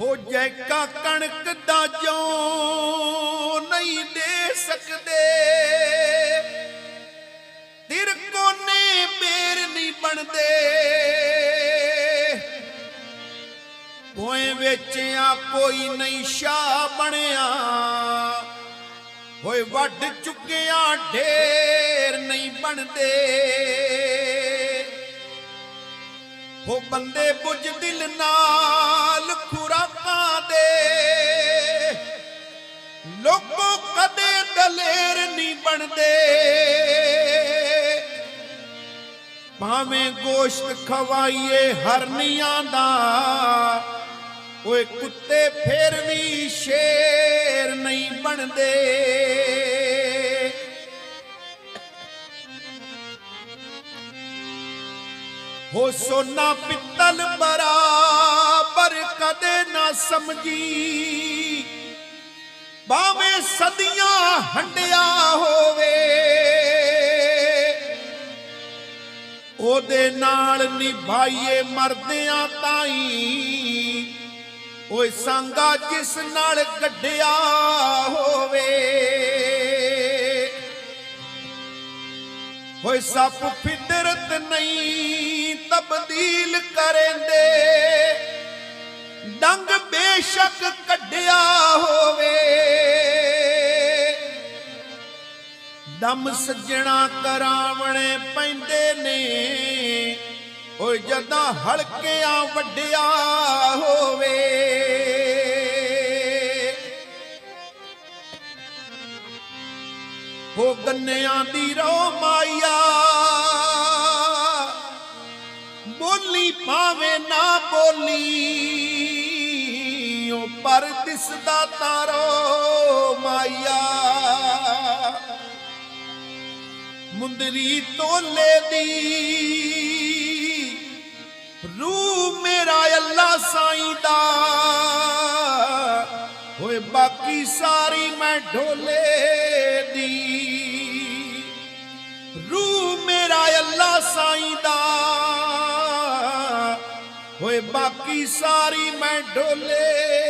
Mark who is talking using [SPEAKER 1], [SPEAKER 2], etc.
[SPEAKER 1] ਹੋ ਜੈਕਾ ਕਣਕ ਦਾ ਜੋ ਨਹੀਂ ਦੇ ਸਕਦੇ। ਤਿਰ ਕੋਨੇ ਬੇਰ ਨਹੀਂ ਬਣਦੇ। ਹੋਏ ਵੇਚਿਆ ਕੋਈ ਨਹੀਂ ਸ਼ਾ ਬਣਿਆ। ਹੋਏ ਵੱਡ ਚੁੱਕਿਆ ਢੇਰ ਨਹੀਂ ਬਣਦੇ। ਹੋ ਬੰਦੇ ਬੁੱਝ ਦਿਲ ਨਾ ਲੋਕੋ ਕਦੇ ਦਲੇਰ ਨਹੀਂ ਬਣਦੇ। ਭਾਵੇਂ ਗੋਸ਼ਤ ਖਵਾਈਏ ਹਰਨੀਆਂ ਦਾ, ਓਏ ਕੁੱਤੇ ਫੇਰ ਵੀ ਸ਼ੇਰ ਨਹੀਂ ਬਣਦੇ। ਹੋ ਸੋਨਾ ਪਿੱਤਲ ਬਰਾਬਰ ਕਦੇ ਨਾ ਸਮਝੀ। ਭਾਵੇਂ ਸਦੀਆਂ ਹੰਡਿਆ ਹੋਵੇ। ਉਹਦੇ ਨਾਲ ਨਿਭਾਈਏ ਮਰਦਿਆਂ ਤਾਈ। ਓਏ ਸੰਗਾ ਜਿਸ ਨਾਲ ਕੱਢਿਆ ਹੋਵੇ। ਹੋਏ ਸੱਪ ਫਿਦਰਤ ਨਹੀਂ ਤਬਦੀਲ ਕਰੇਂਦੇ। ਡੰਗ ਬੇਸ਼ੱਕ ਕੱਢਿਆ ਹੋਵੇ। ਦਮ ਸੱਜਣਾ ਕਰਾਵਣੇ ਪੈਂਦੇ ਨੇ। ਓਏ ਜਦਾਂ ਹਲਕਿਆਂ ਵੱਡਿਆ ਹੋਵੇ। ਹੋ ਗੰਨਿਆਂ ਦੀ ਰੋ ਮਾਇਆ। ਬੋਲੀ ਭਾਵੇਂ ਨਾ ਬੋਲੀ। ਓ ਪਰ ਦਿਸਦਾ ਤਾਰੋ ਮਾਇਆ। ਮੁੰਦਰੀ ਤੋਲੇ ਦੀ ਰੂ ਮੇਰਾ ਅੱਲਾ ਸਾਈਂ ਦਾ ਹੋਏ ਬਾਕੀ ਸਾਰੀ ਮੈਂ ਢੋਲੇ ਦੀ। ਰੂਹ ਮੇਰਾ ਅੱਲਾ ਸਾਈਂ ਦਾ ਹੋਏ ਬਾਕੀ ਸਾਰੀ ਮੈਂ ਢੋਲੇ